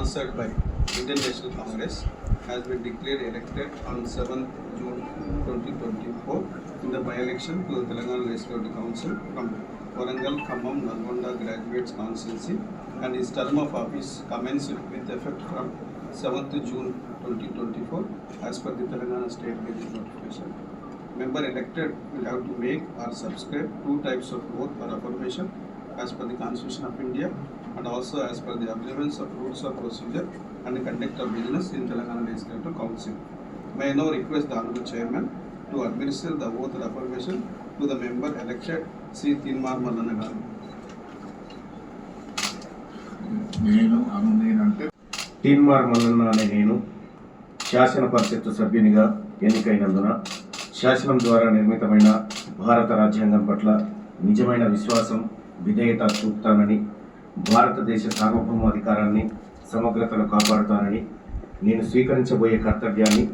sponsored by Indian National Congress has been declared elected on 7th June 2024 in the by-election to the Telangana Legislative Council from Warangal, Khammam, Nalgonda Graduates Constituency and his term of office commenced with effect from 7th June 2024 as per the Telangana State Gazette notification. Member elected will have to make or subscribe two types of oath or affirmation as per the Constitution of India and also as per the observance of rules of procedure and the conduct of business in Telangana Legislative Council. May I now request the Honorable Chairman to administer the oath or affirmation to the member elected Sri Tinmar Malana Garu. నేను అను నేనంటే తీన్మార్ మల్లన్న అనే నేను శాసన పరిషత్తు సభ్యునిగా ఎన్నికైనందున శాసనం ద్వారా నిర్మితమైన భారత రాజ్యాంగం పట్ల నిజమైన విశ్వాసం విధేయత చూపుతానని భారతదేశ సార్వభౌమాధికారాన్ని సమగ్రతను కాపాడుతానని నేను స్వీకరించబోయే కర్తవ్యాన్ని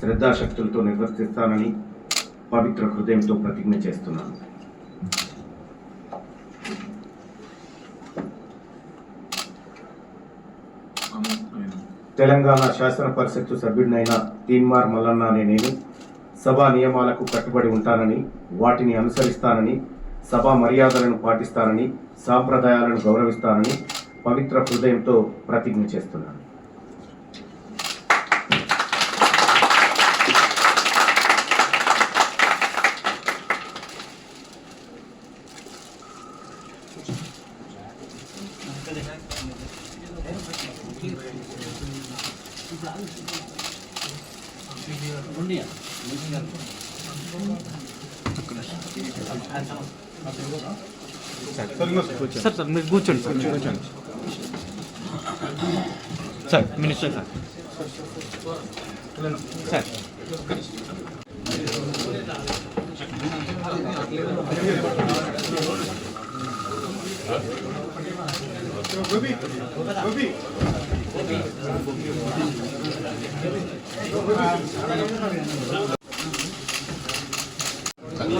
శ్రద్ధాశక్తులతో నిర్వర్తిస్తానని పవిత్ర హృదయంతో ప్రతిజ్ఞ చేస్తున్నాను. తెలంగాణ శాసన పరిషత్తు సభ్యుడినైన తీన్మార్ మల్లన్న అనే నేను సభా నియమాలకు కట్టుబడి ఉంటానని వాటిని అనుసరిస్తానని సభా మర్యాదలను పాటిస్తానని సాంప్రదాయాలను గౌరవిస్తానని పవిత్ర హృదయంతో ప్రతిజ్ఞ చేస్తున్నాను. సార్ సార్ మీరు కూర్చోండి సార్. కూర్చోండి sir minister sir. Sir. Gobi